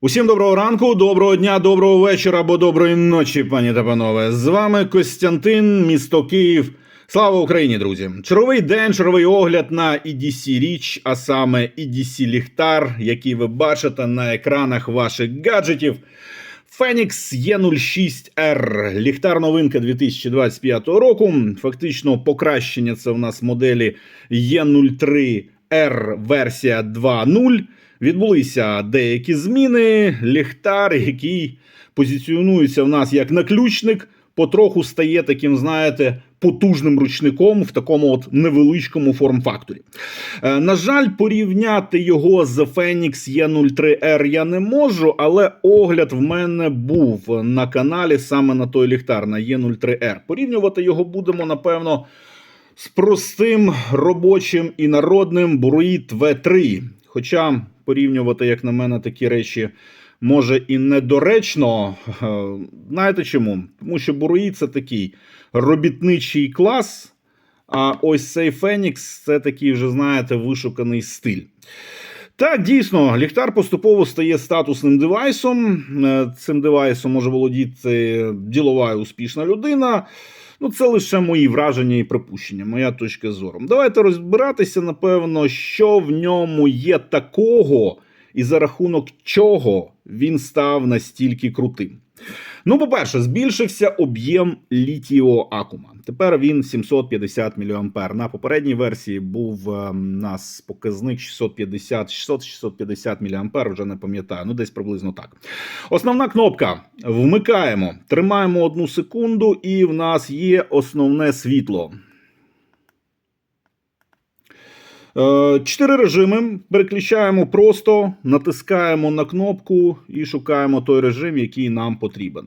Усім доброго ранку, доброго дня, доброго вечора або доброї ночі, пані та панове. З вами Костянтин, місто Київ. Слава Україні, друзі! Черговий день, черговий огляд на EDC річ, а саме EDC ліхтар, який ви бачите на екранах ваших гаджетів. Phoenix E06R, ліхтар новинка 2025 року. Фактично покращення це у нас моделі E03R версія 2.0. Відбулися деякі зміни. Ліхтар, який позиціонується в нас як наключник, потроху стає таким, знаєте, потужним ручником в такому от невеличкому форм-факторі. Е, На жаль, порівняти його з Phoenix E03R я не можу, але огляд в мене був на каналі саме на той ліхтар на E03R. Порівнювати його будемо, напевно, з простим робочим і народним Buruit V3. Хоча порівнювати, як на мене, такі речі може і недоречно. Е, Знаєте чому? Тому що Buruit – це такий робітничий клас, а ось цей Фенікс це такий вже, знаєте, вишуканий стиль. Так, дійсно, ліхтар поступово стає статусним девайсом. Е, Цим девайсом може володіти ділова і успішна людина. Ну, це лише мої враження і припущення, моя точка зору. Давайте розбиратися, напевно, що в ньому є такого, і за рахунок чого він став настільки крутим. Ну, по-перше, збільшився об'єм літіо акума. Тепер він 750 мА. На попередній версії був е, у нас показник 650 600-650 мА, вже не пам'ятаю, ну десь приблизно так. Основна кнопка. Вмикаємо, тримаємо одну секунду, і в нас є основне світло. Е, Чотири режими. Переключаємо просто, натискаємо на кнопку і шукаємо той режим, який нам потрібен.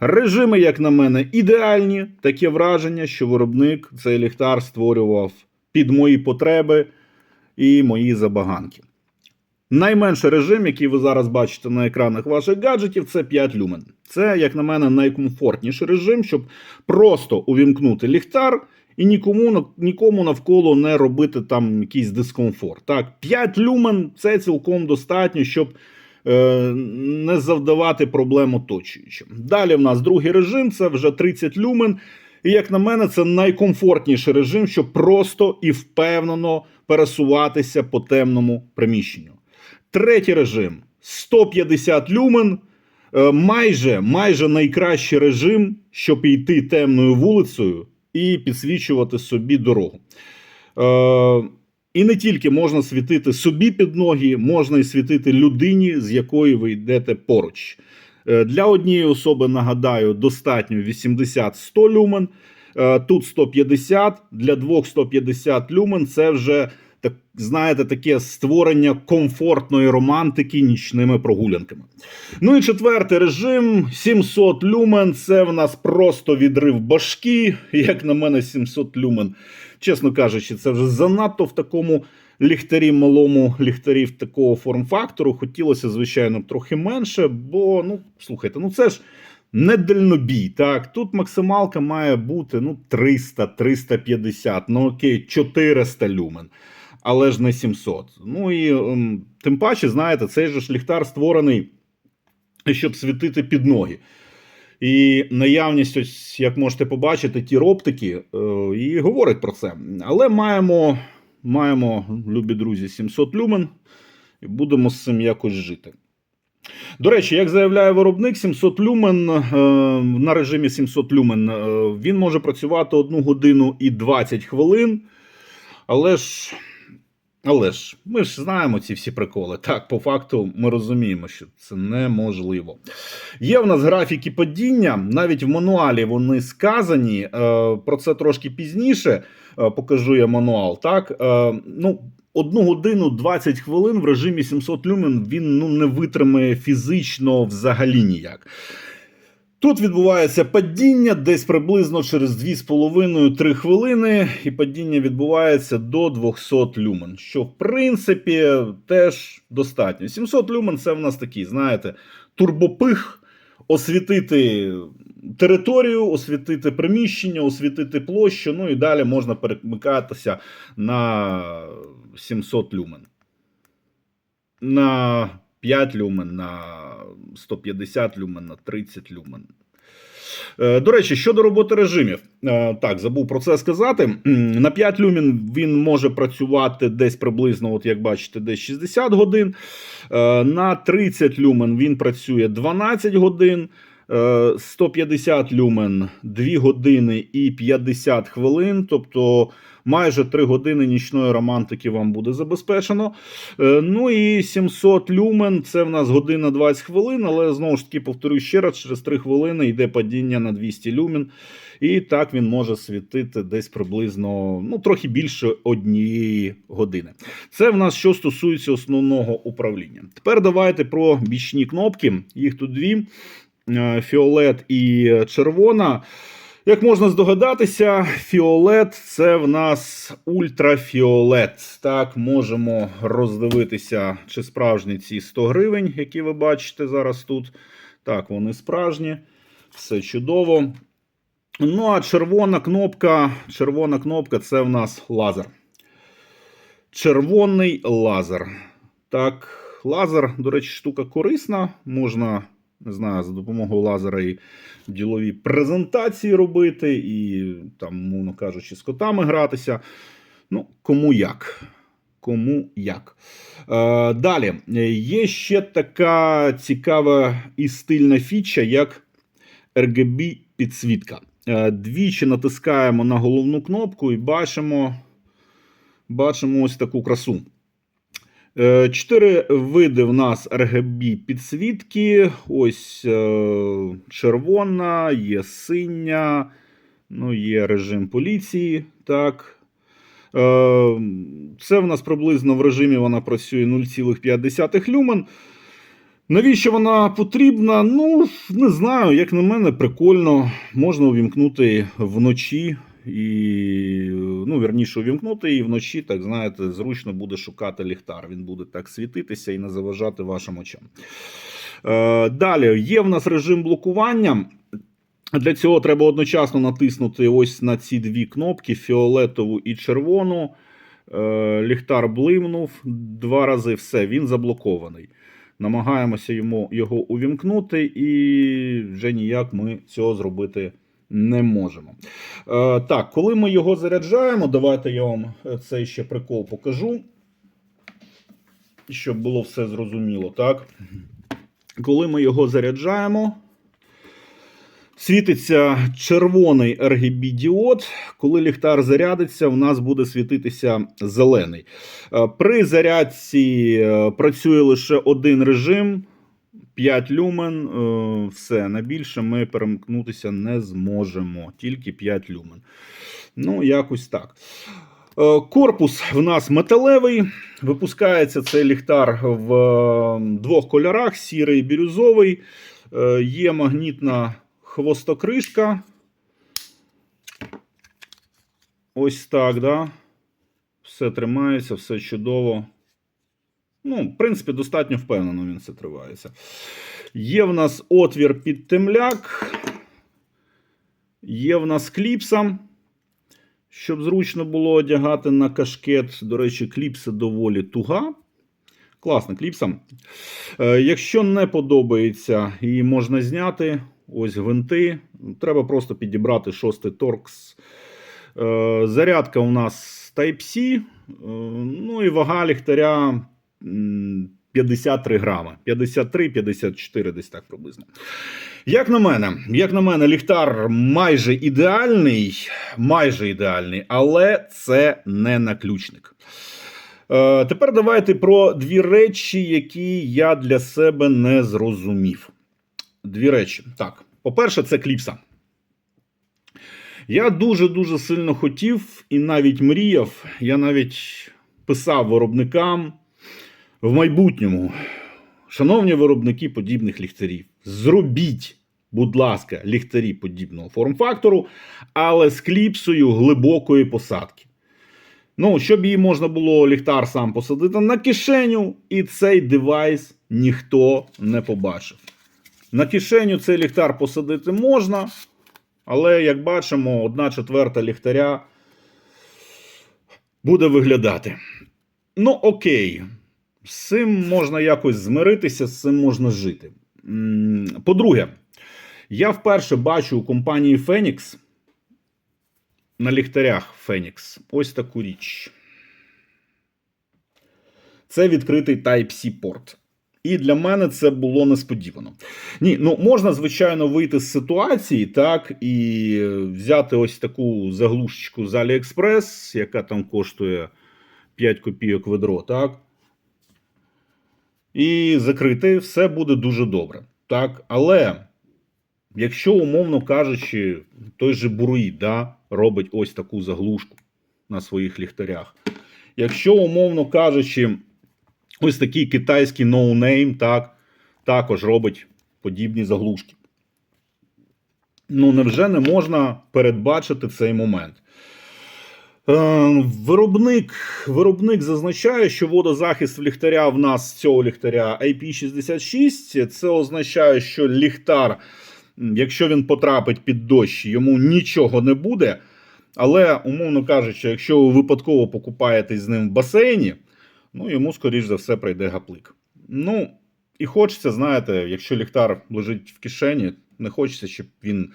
Режими, як на мене, ідеальні. Таке враження, що виробник цей ліхтар створював під мої потреби і мої забаганки. Найменший режим, який ви зараз бачите на екранах ваших гаджетів, це 5 люмен. Це, як на мене, найкомфортніший режим, щоб просто увімкнути ліхтар і нікому, нікому навколо не робити там якийсь дискомфорт. Так, 5 люмен це цілком достатньо, щоб е, не завдавати проблем оточуючим. Далі в нас другий режим це вже 30 люмен. І як на мене, це найкомфортніший режим, щоб просто і впевнено пересуватися по темному приміщенню. Третій режим 150 люмен. Е, Майже майже найкращий режим, щоб йти темною вулицею і підсвічувати собі дорогу. Е, і не тільки можна світити собі під ноги, можна і світити людині, з якої ви йдете поруч. Е, Для однієї особи, нагадаю, достатньо 80-100 люмен. Е, Тут 150, для двох 150 люмен це вже так, знаєте, таке створення комфортної романтики нічними прогулянками. Ну і четвертий режим 700 люмен. Це в нас просто відрив башки. Як на мене, 700 люмен. Чесно кажучи, це вже занадто в такому ліхтарі малому ліхтарів такого форм-фактору. Хотілося, звичайно, трохи менше, бо, ну, слухайте, ну це ж. Не дальнобій, так тут максималка має бути ну 300, 350, ну окей, 400 люмен, але ж не 700. Ну і ем, тим паче, знаєте, цей же ж ліхтар створений, щоб світити під ноги. І наявність, ось як можете побачити, ті оптики е, і говорить про це. Але маємо, маємо, любі друзі, 700 люмен, і будемо з цим якось жити. До речі, як заявляє виробник, 700 люмен е, на режимі 700 люмен е, він може працювати 1 годину і 20 хвилин. Але ж, але ж, ми ж знаємо ці всі приколи. Так, по факту ми розуміємо, що це неможливо. Є в нас графіки падіння, навіть в мануалі вони сказані. е, Про це трошки пізніше е, покажу я мануал. Так, Е, ну. Одну годину 20 хвилин в режимі 700 люмен він ну, не витримає фізично взагалі ніяк. Тут відбувається падіння десь приблизно через 2,5-3 хвилини, і падіння відбувається до 200 люмен, що в принципі теж достатньо. 700 люмен це в нас такий, знаєте, турбопих, освітити територію, освітити приміщення, освітити площу, ну і далі можна перемикатися на 700 люмен. На 5 люмен, на 150 люмен, на 30 люмен. Е, До речі, щодо роботи режимів, Е, так, забув про це сказати. На 5 люмен він може працювати десь приблизно, от як бачите, десь 60 годин. Е, На 30 люмен він працює 12 годин. Е, 150 люмен 2 години і 50 хвилин, тобто майже 3 години нічної романтики вам буде забезпечено. Е, Ну і 700 люмен це в нас година 20 хвилин, але знову ж таки повторюю ще раз, через 3 хвилини йде падіння на 200 люмен. І так він може світити десь приблизно ну, трохи більше однієї години. Це в нас що стосується основного управління. Тепер давайте про бічні кнопки. Їх тут дві: е, фіолет і червона. Як можна здогадатися, фіолет це в нас ультрафіолет. Так, можемо роздивитися, чи справжні ці 100 гривень, які ви бачите зараз тут. Так, вони справжні, все чудово. Ну, а червона кнопка, червона кнопка це в нас лазер. Червоний лазер. Так, лазер, до речі, штука корисна. Можна, не знаю, за допомогою лазера і ділові презентації робити, і там, мовно кажучи, з котами гратися. Ну, кому як. Кому як. Е, далі, є ще така цікава і стильна фіча, як RGB підсвітка. Е, Двічі натискаємо на головну кнопку і бачимо, бачимо ось таку красу. Е, Чотири види в нас RGB підсвітки. Ось е, червона, є синя, ну, є режим поліції. Так. Е, Це в нас приблизно в режимі вона працює 0,5 люмен. Навіщо вона потрібна? Ну, не знаю, як на мене, прикольно. Можна увімкнути вночі і, ну, вірніше, увімкнути і вночі, так знаєте, зручно буде шукати ліхтар. Він буде так світитися і не заважати вашим очам. Е, далі, є в нас режим блокування. Для цього треба одночасно натиснути ось на ці дві кнопки: фіолетову і червону. Е, ліхтар блимнув два рази, все, він заблокований. Намагаємося йому його увімкнути, і вже ніяк ми цього зробити не можемо. Е, так, коли ми його заряджаємо, давайте я вам цей ще прикол покажу, щоб було все зрозуміло. Так? Коли ми його заряджаємо, світиться червоний RGB діод. Коли ліхтар зарядиться, у нас буде світитися зелений. Е, При зарядці е, працює лише один режим. 5 люмен, е, все, на більше ми перемкнутися не зможемо, тільки 5 люмен. Ну, якось так. Е, Корпус в нас металевий. Випускається цей ліхтар в е, двох кольорах: сірий і бірюзовий. Є магнітна хвостокришка. Ось так, да? Все тримається, все чудово. Ну, в принципі, достатньо впевнено він це тривається. Є в нас отвір під темляк. Є в нас кліпса. Щоб зручно було одягати на кашкет. До речі, кліпса доволі туга. Класна кліпса. Е, якщо не подобається, її можна зняти. Ось гвинти. Треба просто підібрати шостий торкс. Е, зарядка у нас Type-C. Е, ну і вага ліхтаря 53 грами. 53-54 десь так приблизно. Як на мене, як на мене, ліхтар майже ідеальний, майже ідеальний, але це не наключник. Е, тепер давайте про дві речі, які я для себе не зрозумів. Дві речі. Так, по-перше, це кліпса. Я дуже-дуже сильно хотів і навіть мріяв, я навіть писав виробникам в майбутньому. Шановні виробники подібних ліхтарів, зробіть, будь ласка, ліхтарі подібного форм-фактору, але з кліпсою глибокої посадки. Ну, щоб її можна було ліхтар сам посадити на кишеню, і цей девайс ніхто не побачив. На кишеню цей ліхтар посадити можна, але, як бачимо, одна четверта ліхтаря буде виглядати. Ну, окей. З цим можна якось змиритися, з цим можна жити. По-друге, я вперше бачу у компанії Phoenix на ліхтарях Phoenix ось таку річ. Це відкритий Type-C порт. І для мене це було несподівано. Ні, ну можна, звичайно, вийти з ситуації, так, і взяти ось таку заглушечку з AliExpress, яка там коштує 5 копійок ведро, так. І закрити все буде дуже добре. Так, але якщо, умовно кажучи, той же Буруїд да, робить ось таку заглушку на своїх ліхтарях. Якщо, умовно кажучи, ось такий китайський ноунейм, так, також робить подібні заглушки. Ну, невже не можна передбачити цей момент? Е, Виробник, виробник зазначає, що водозахист ліхтаря в нас цього ліхтаря IP66. Це означає, що ліхтар, якщо він потрапить під дощ, йому нічого не буде. Але, умовно кажучи, якщо ви випадково покупаєтесь з ним в басейні, ну йому, скоріш за все, прийде гаплик. Ну, і хочеться, знаєте, якщо ліхтар лежить в кишені, не хочеться, щоб він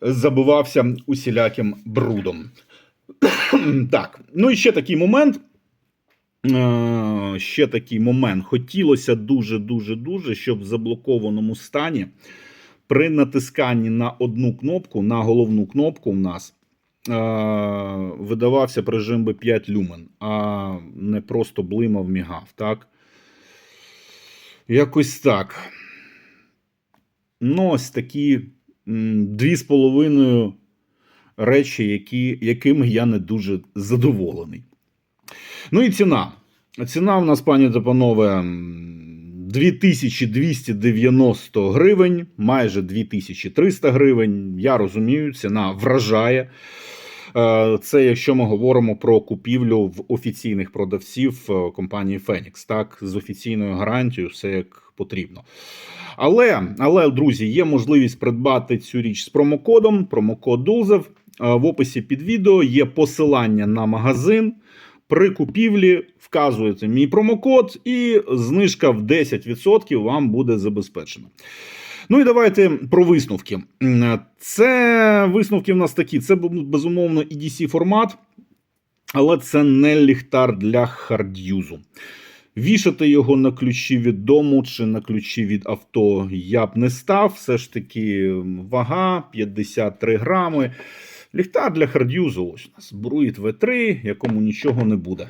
забивався усіляким брудом. Так, ну і ще такий момент. Е, Ще такий момент. Хотілося дуже-дуже дуже, щоб в заблокованому стані при натисканні на одну кнопку, на головну кнопку в нас е, видавався б режим B5 люмен, а не просто блимав мігав. Так? Якось так. Ну, ось такі м, дві з половиною речі, які, якими я не дуже задоволений. Ну і ціна. Ціна в нас, пані та панове, 2290 гривень, майже 2300 гривень. Я розумію, ціна вражає. Е, Це якщо ми говоримо про купівлю в офіційних продавців е, компанії Phoenix, так, з офіційною гарантією, все як потрібно. Але, але, друзі, є можливість придбати цю річ з промокодом, промокод Дулзев. В описі під відео є посилання на магазин. При купівлі вказуєте мій промокод, і знижка в 10% вам буде забезпечена. Ну і давайте про висновки. Це висновки в нас такі: це безумовно EDC формат, але це не ліхтар для хардюзу. Вішати його на ключі від дому чи на ключі від авто я б не став. Все ж таки, вага 53 грами. Ліхтар для хардюзу. Ось у нас Bruit V3, якому нічого не буде.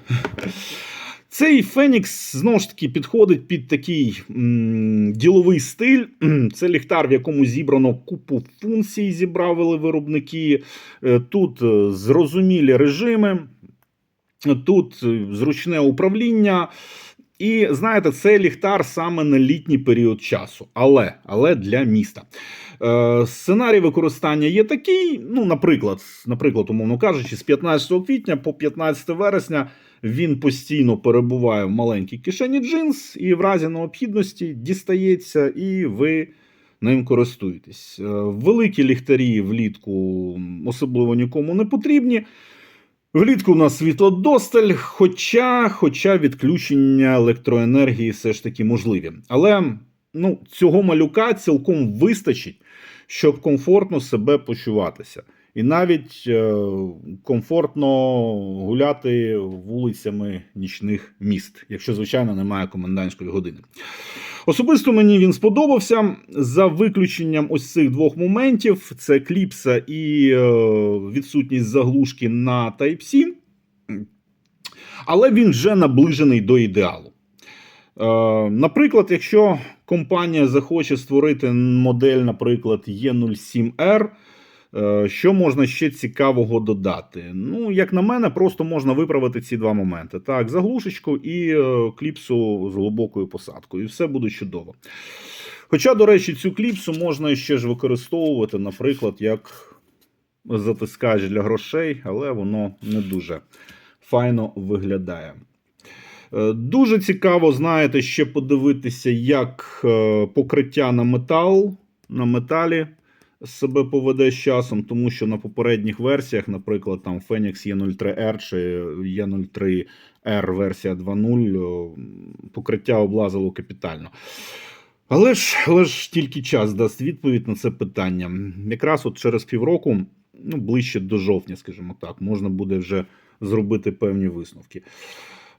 Цей Фенікс знову ж таки підходить під такий м, діловий стиль. Це ліхтар, в якому зібрано купу функцій, зібрали виробники. Е, Тут е, зрозумілі режими, тут е, зручне управління. І знаєте, це ліхтар саме на літній період часу, але, але для міста. Е, сценарій використання є такий. Ну, наприклад, наприклад, умовно кажучи, з 15 квітня по 15 вересня він постійно перебуває в маленькій кишені джинс, і в разі необхідності дістається, і ви ним користуєтесь. Е, великі ліхтарі влітку особливо нікому не потрібні. Влітку у нас світло досталь, хоча, хоча відключення електроенергії все ж таки можливі. Але ну, цього малюка цілком вистачить, щоб комфортно себе почуватися. І навіть е, комфортно гуляти вулицями нічних міст, якщо, звичайно, немає комендантської години. Особисто мені він сподобався за виключенням ось цих двох моментів: це кліпса і е, відсутність заглушки на Type-C. Але він вже наближений до ідеалу. Е, наприклад, якщо компанія захоче створити модель, наприклад, E07R, е, що можна ще цікавого додати? Ну, як на мене, просто можна виправити ці два моменти: так, заглушечку і е, кліпсу з глибокою посадкою, і все буде чудово. Хоча, до речі, цю кліпсу можна ще ж використовувати, наприклад, як затискач для грошей, але воно не дуже файно виглядає. Е, Дуже цікаво, знаєте, ще подивитися, як е, покриття на метал, на металі себе поведе з часом, тому що на попередніх версіях, наприклад, там Phoenix E03R чи E03R версія 2.0, покриття облазило капітально. Але ж, але ж тільки час дасть відповідь на це питання. Якраз от через півроку, ну, ближче до жовтня, скажімо так, можна буде вже зробити певні висновки.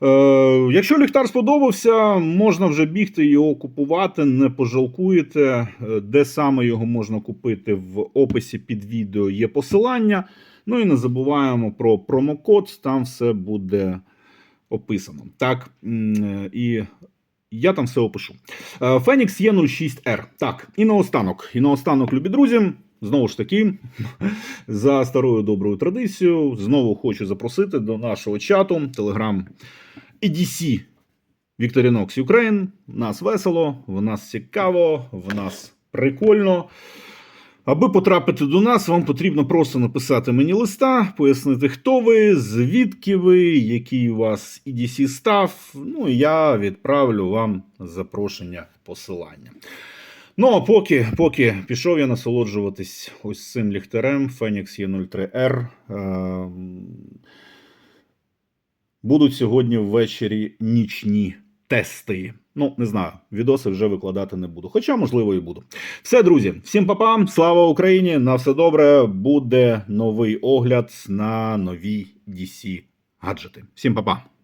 Е, якщо ліхтар сподобався, можна вже бігти його купувати, не пожалкуєте. Е, Де саме його можна купити в описі під відео є посилання. Ну і не забуваємо про промокод, там все буде описано. Так, е, і я там все опишу. Е, Phoenix E06R. Так, і наостанок. І наостанок, любі друзі. Знову ж таки, за старою доброю традицією, знову хочу запросити до нашого чату Telegram EDC Victorinox Ukraine. В нас весело, в нас цікаво, в нас прикольно. Аби потрапити до нас, вам потрібно просто написати мені листа, пояснити, хто ви, звідки ви, який у вас EDC став. Ну і я відправлю вам запрошення посилання. Ну, а поки, поки пішов я насолоджуватись ось цим ліхтарем Phoenix E03R. Е, Будуть сьогодні ввечері нічні тести. Ну, не знаю, відоси вже викладати не буду. Хоча, можливо, і буду. Все, друзі, всім папам, слава Україні! На все добре. Буде новий огляд на нові DC гаджети. Всім папа!